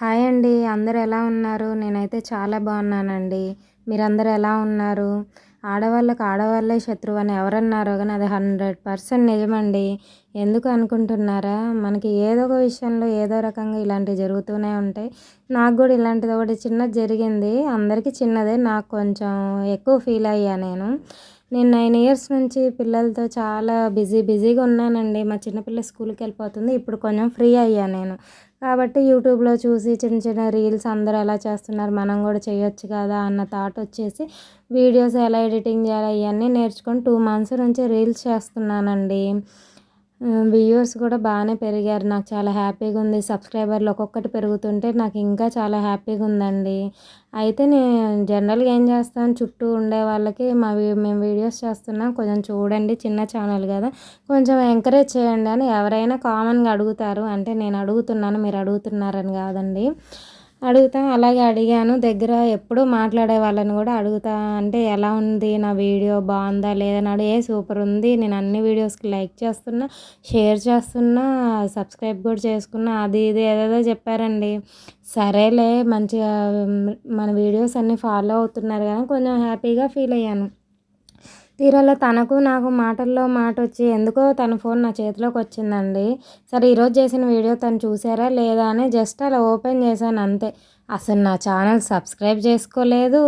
Hi అండి. అందరు ఎలా ఉన్నారు? నేనైతే చాలా బాగున్నానండి. మీరందరూ ఎలా ఉన్నారు? ఆడవాళ్ళకి ఆడవాళ్ళే శత్రువు అని ఎవరన్నారో కానీ అది హండ్రెడ్ పర్సెంట్ నిజమండి. ఎందుకు అనుకుంటున్నారా? మనకి ఏదో ఒక విషయంలో ఏదో రకంగా ఇలాంటివి జరుగుతూనే ఉంటాయి. నాకు కూడా ఇలాంటిది ఒకటి చిన్నది జరిగింది. అందరికీ చిన్నదే. నాకు కొంచెం ఎక్కువ ఫీల్ అయ్యా నేను. నేను నైన్ ఇయర్స్ నుంచి పిల్లలతో చాలా బిజీ బిజీగా ఉన్నానండి. మా చిన్నపిల్ల స్కూల్కి వెళ్ళిపోతుంది. ఇప్పుడు కొంచెం ఫ్రీ అయ్యా నేను. కాబట్టి యూట్యూబ్లో చూసి చిన్న చిన్న రీల్స్ అందరూ ఎలా చేస్తున్నారు మనం కూడా చేయొచ్చు కదా అన్న థాట్ వచ్చేసి వీడియోస్ ఎలా ఎడిటింగ్ చేయాలి ఇవన్నీ నేర్చుకొని టూ మంత్స్ నుంచి రీల్స్ చేస్తున్నానండి. వ్యూవర్స్ కూడా బాగానే పెరిగారు. నాకు చాలా హ్యాపీగా ఉంది. సబ్స్క్రైబర్లు ఒక్కొక్కటి పెరుగుతుంటే నాకు ఇంకా చాలా హ్యాపీగా ఉందండి. అయితే నేను జనరల్గా ఏం చేస్తాను? చుట్టూ ఉండే వాళ్ళకి మా మేము వీడియోస్ చేస్తున్నాం. కొంచెం చూడండి. చిన్న ఛానల్ కదా. కొంచెం ఎంకరేజ్ చేయండి అని ఎవరైనా కామన్గా అడుగుతారు. అంటే నేను అడుగుతున్నాను మీరు అడుగుతున్నారని కాదండి. అడుగుతా అలాగే అడిగాను. దగ్గర ఎప్పుడూ మాట్లాడే వాళ్ళని కూడా అడుగుతా అంటే ఎలా ఉంది నా వీడియో బాగుందా లేదని అడిగే. సూపర్ ఉంది నేను అన్ని వీడియోస్కి లైక్ చేస్తున్నా షేర్ చేస్తున్నా సబ్స్క్రైబ్ కూడా చేసుకున్నా. అది ఇది ఏదేదో చెప్పారండి. సరేలే మంచిగా మన వీడియోస్ అన్నీ ఫాలో అవుతున్నారు కానీ కొంచెం హ్యాపీగా ఫీల్ అయ్యాను. తీరాలో తనకు నాకు మాటల్లో మాట వచ్చి ఎందుకో తన ఫోన్ నా చేతిలోకి వచ్చిందండి సరే ఈరోజు చేసిన వీడియో తను చూసారా లేదా అని జస్ట్ అలా ఓపెన్ చేశాను అంతే. అసలు నా ఛానల్ సబ్స్క్రైబ్ చేసుకోలేదు.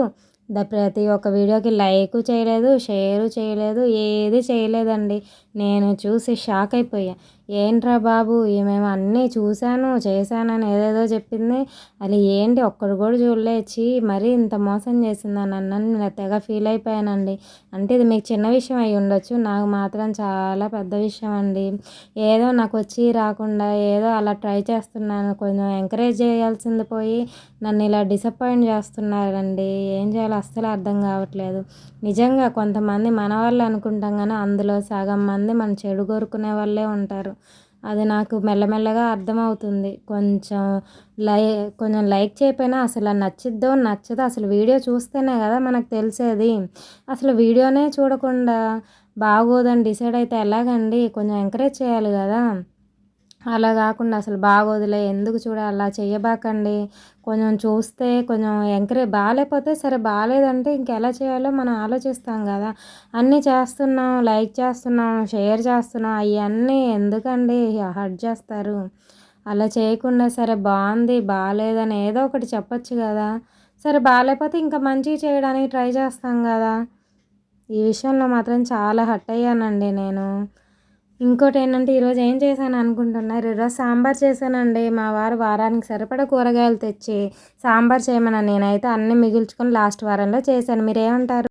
ద ప్రతి ఒక్క వీడియోకి లైక్ చేయలేదు షేరు చేయలేదు ఏది చేయలేదండి. నేను చూసి షాక్ అయిపోయా. ఏంట్రా బాబు? మేము అన్నీ చూశాను చేశానని ఏదేదో చెప్పింది. అది ఏంటి? ఒక్కడు కూడా చూడలేచి మరీ ఇంత మోసం చేసిందని అన్నని తెగ ఫీల్ అయిపోయానండి. అంటే ఇది మీకు చిన్న విషయం అయి ఉండొచ్చు. నాకు మాత్రం చాలా పెద్ద విషయం అండి. ఏదో నాకు వచ్చి రాకుండా ఏదో అలా ట్రై చేస్తున్నాను. కొంచెం ఎంకరేజ్ చేయాల్సింది పోయి నన్ను ఇలా డిసప్పాయింట్ చేస్తున్నారండి. ఏం చేయాలో అస్సలు అర్థం కావట్లేదు. నిజంగా కొంతమంది మన వాళ్ళు అనుకుంటాం కానీ అందులో సగం మంది మన చెడు కోరుకునే వాళ్ళే ఉంటారు. అది నాకు మెల్లమెల్లగా అర్థమవుతుంది. కొంచెం లై కొంచెం లైక్ చేయకపోయినా అసలు నచ్చిద్దో నచ్చదో అసలు వీడియో చూస్తేనే కదా మనకు తెలిసేది. అసలు వీడియోనే చూడకుండా బాగోదని డిసైడ్ అయితే ఎలాగండి? కొంచెం ఎంకరేజ్ చేయాలి కదా. అలా కాకుండా అసలు బాగోదులే ఎందుకు చూడాలి అలా చేయబాకండి కొంచెం చూస్తే కొంచెం ఎంకరేజ్ బాగాలేకపోతే సరే బాగాలేదంటే ఇంకెలా చేయాలో మనం ఆలోచిస్తాం కదా. అన్నీ చేస్తున్నాం లైక్ చేస్తున్నాం షేర్ చేస్తున్నాం అవన్నీ ఎందుకండి హర్ట్ చేస్తారు? అలా చేయకుండా సరే బాగుంది బాగాలేదని ఏదో ఒకటి చెప్పచ్చు కదా. సరే బాగాలేకపోతే ఇంకా మంచిగా చేయడానికి ట్రై చేస్తాం కదా. ఈ విషయంలో మాత్రం చాలా హర్ట్ అయ్యానండి నేను. ఇంకోటి ఏంటంటే ఈరోజు ఏం చేశాను అనుకుంటున్నారు ఈరోజు సాంబార్ చేశానండి. మా వారు వారానికి సరిపడా కూరగాయలు తెచ్చి సాంబార్ చేయమని నేనైతే అన్నీ మిగుల్చుకొని లాస్ట్ వారంలో చేశాను. మీరు ఏమంటారు